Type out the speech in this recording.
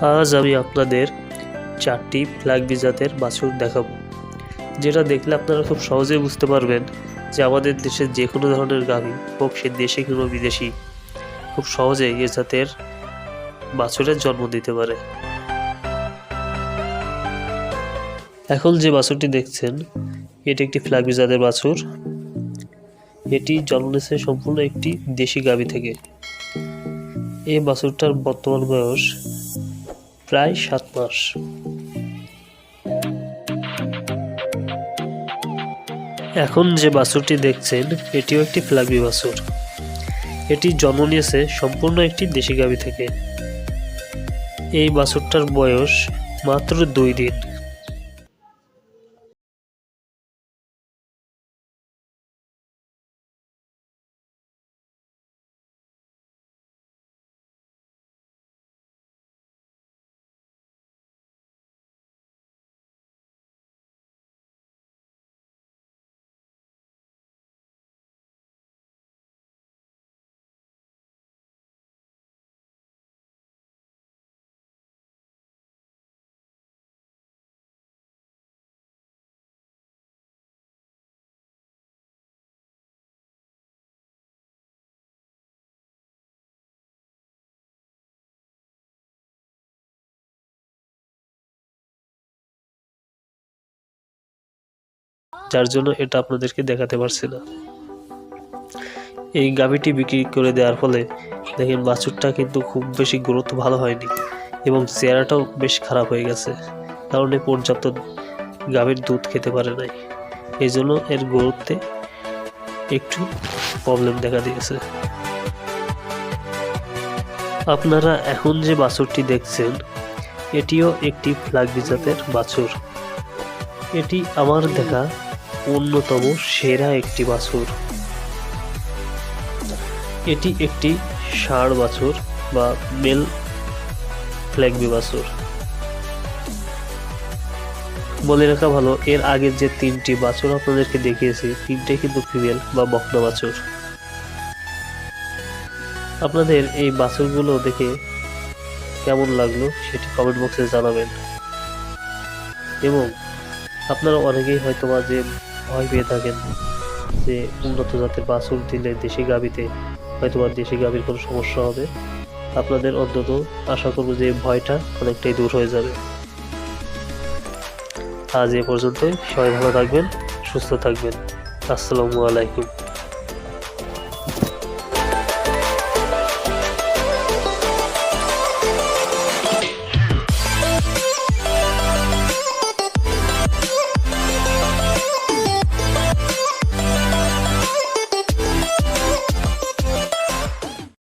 আজ আমি আপনাদের চারটি ফ্ল্যাগ জাতের বাছুর দেখাবো, যেটা দেখলে আপনারা খুব সহজেই বুঝতে পারবেন যে আমাদের দেশের যে কোনো ধরনের গাভী হোক, সে দেশি কিংবা বিদেশি, খুব সহজেই এ জাতের বাছুরের জন্ম দিতে পারে। এখন যে বাছুরটি দেখছেন, এটি একটি ফ্ল্যাগ জাতের বাছুর। এটি জন্ম সম্পূর্ণ একটি দেশি গাভী থেকে। এই বাছুরটার বর্তমান বয়স প্রায় সাত মাস। এখন যে বাছুরটি দেখছেন, এটিও একটি ফ্লাবি বাছুর। এটি জন্ম নিয়েছে সম্পূর্ণ একটি দেশি গাবি থেকে। এই বাছুরটার বয়স মাত্র দুই দিন। যার জন্য এটা আপনাদেরকে দেখাতে পারছি না। এই গাভীটি বিক্রি করে দেওয়ার ফলে দেখেন বাছুরটা কিন্তু খুব বেশি গ্রোথ ভালো হয়নি এবং চেহারাটাও বেশ খারাপ হয়ে গেছে। কারণে পর্যাপ্ত গাভীর দুধ খেতে পারে নাই। এই জন্য এর গ্রোথে একটু প্রবলেম দেখা দিয়েছে। আপনারা এখন যে বাছুরটি দেখছেন, এটিও একটি ফ্ল্যাগ জাতের বাছুর। এটি আমার দেখা অন্যতম সেরা একটি বাছুর। এটি একটি ষাঁড় বাছুর বা মেল ফ্ল্যাগবি বাছুর। বলে রাখা ভালো, এর আগের যে তিনটি বাছুর আপনাদেরকে দেখিয়েছি তিনটাই কিন্তু ফিমেল বা বকনা বাছুর। আপনাদের এই বাছুরগুলো দেখে কেমন লাগল সেটি কমেন্ট বক্সে জানাবেন। এবং আপনারা অনেকেই হয়তো বা যে ভয় পেয়ে থাকেন যে উন্নত জাতের বাছুর দিলে দেশি গাবিতে হয়তো আর দেশি গাভীর কোনো সমস্যা হবে। আপনাদের অন্তত আশা করব যে ভয়টা অনেকটাই দূর হয়ে যাবে। আজ এ পর্যন্তই। সবাই ভালো থাকবেন, সুস্থ থাকবেন। আসসালামু আলাইকুম।